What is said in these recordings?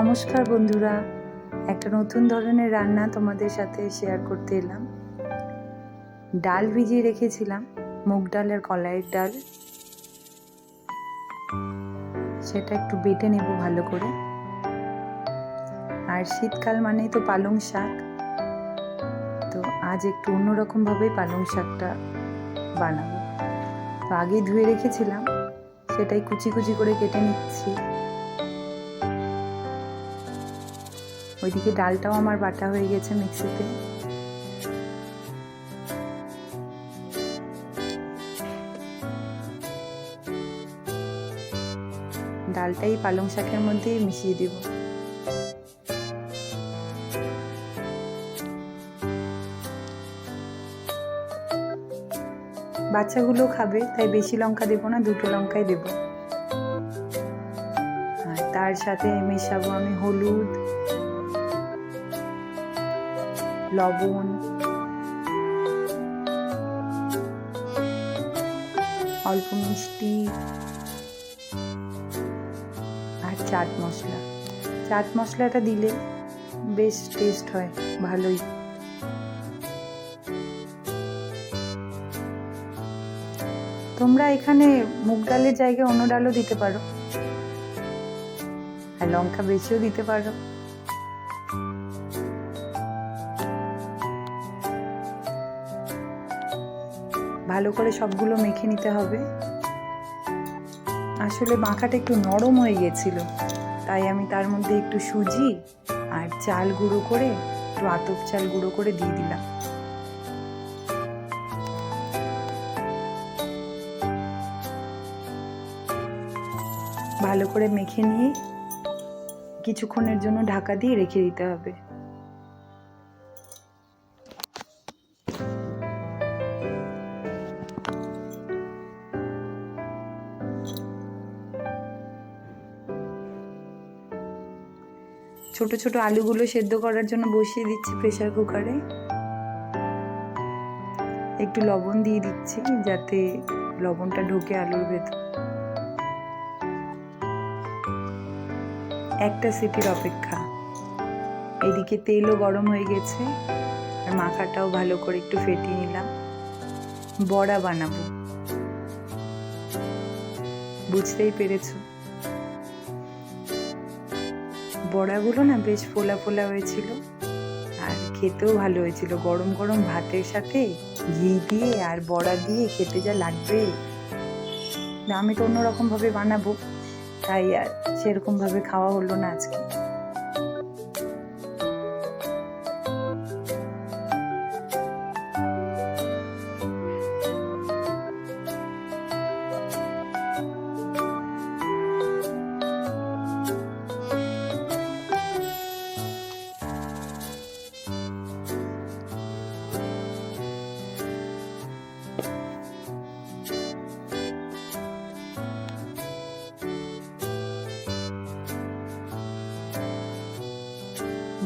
নমস্কার বন্ধুরা, একটা নতুন ধরনের রান্না তোমাদের সাথে শেয়ার করতে এলাম। ডাল ভিজিয়ে রেখেছিলাম, মুগ ডাল আর কলাইয়ের ডাল। সেটা একটু বেটে নেব ভালো করে। আর শীতকাল মানেই তো পালং শাক। তো আজ একটু অন্যরকমভাবেই পালং শাকটা বানাবো। তো আগে ধুয়ে রেখেছিলাম, সেটাই কুচি কুচি করে কেটে নিচ্ছি। ওইদিকে ডালটাও আমার বাটা হয়ে গেছে মিক্সিতে। ডালটাই পালং শাকের মধ্যেই মিশিয়ে দেব। বাচ্চাগুলো খাবে, তাই বেশি লঙ্কা দেবো না, দুটো লঙ্কাই দেবো। তার সাথে মেশাবো আমি হলুদ লবণ। অল্প মিষ্টি। আর চাট মশলা। চাট মশলাটা দিলে বেশ টেস্ট হয়, ভালোই। তোমরা এখানে মুগ ডালের জায়গায় অন্য ডালও দিতে পারো। আর লঙ্কা বেশিও দিতে পারো। ভালো করে সবগুলো মেখে নিতে হবে। আসলে মাখাটা একটু নরম হয়ে গেছিল, তাই আমি তার মধ্যে একটু সুজি আর চাল গুঁড়ো করে একটু আতপ চাল গুঁড়ো করে দিয়ে দিলাম। ভালো করে মেখে নিয়ে কিছুক্ষণের জন্য ঢাকা দিয়ে রেখে দিতে হবে। ছোট ছোট আলুগুলো সেদ্ধ করার জন্য বসিয়ে দিচ্ছি প্রেশার কুকারে একটু লবণ দিয়ে দিচ্ছি যাতে লবণটা ঢোকে আলুর ভেতর। একটা সিটির অপেক্ষা। এদিকে তেলও গরম হয়ে গেছে আর মাখাটাও ভালো করে একটু ফেটিয়ে নিলাম। বড়া বানাবো। বুঝতেই পেরেছ? বড়াগুলো না বেশ ফোলা ফোলা হয়েছিল। আর খেতেও ভালো হয়েছিল। গরম গরম ভাতের সাথে ঘি দিয়ে আর বড়া দিয়ে খেতে যা লাগবে। না, আমি তো অন্যরকমভাবে বানাবো। তাই আর সেরকমভাবে খাওয়া হলো না আজকে।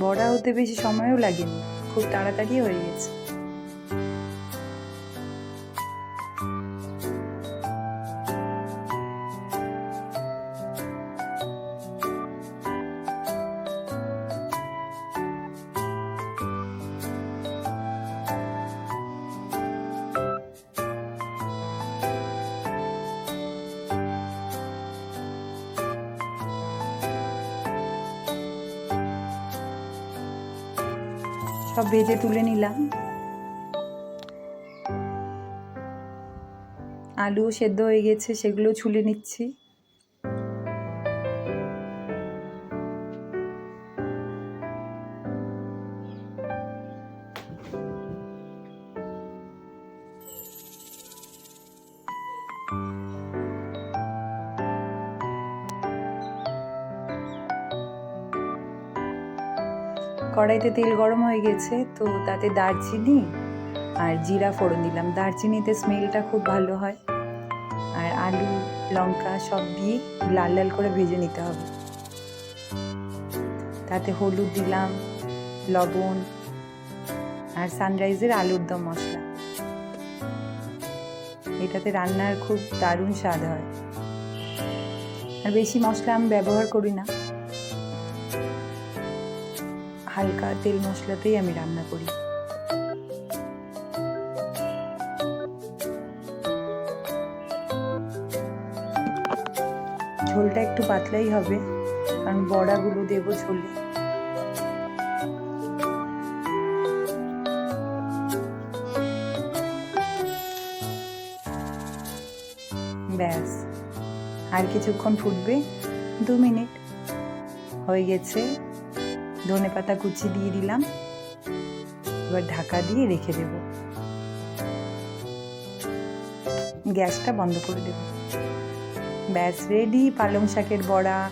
বড়া হতে বেশি সময়ও লাগেনি। খুব তাড়াতাড়ি হয়ে গেছে। সব ভেজে তুলে নিলাম। আলু সেদ্ধ হয়ে গেছে সেগুলো ছুলে নিচ্ছি। কড়াইতে তেল গরম হয়ে গেছে, তো তাতে দারচিনি আর জিরা ফোড়ন দিলাম। দারচিনিতে স্মেলটা খুব ভালো হয়। আর আলু, লঙ্কা সব দিয়ে লাল লাল করে ভেজে নিতে হবে। তাতে হলুদ দিলাম, লবণ আর সানরাইজের আলুর দম মশলা। এটাতে রান্নার খুব দারুণ স্বাদ হয়। আর বেশি মশলা আমি ব্যবহার করি না। হালকা তেল মশলাতেই আমি রান্না করি। ঝোলটা একটু পাতলাই হবে, কারণ বড়াগুলো দেবো ঝোলে। ব্যাস, আর কিছুক্ষণ ফুটবে দু মিনিট। হয়ে গেছে ধনে পাতা কুচি দিয়ে দিলাম। এবার ঢাকা দিয়ে রেখে দেব। গ্যাসটা বন্ধ করে দেব। ব্যাস রেডি পালং শাকের বড়া।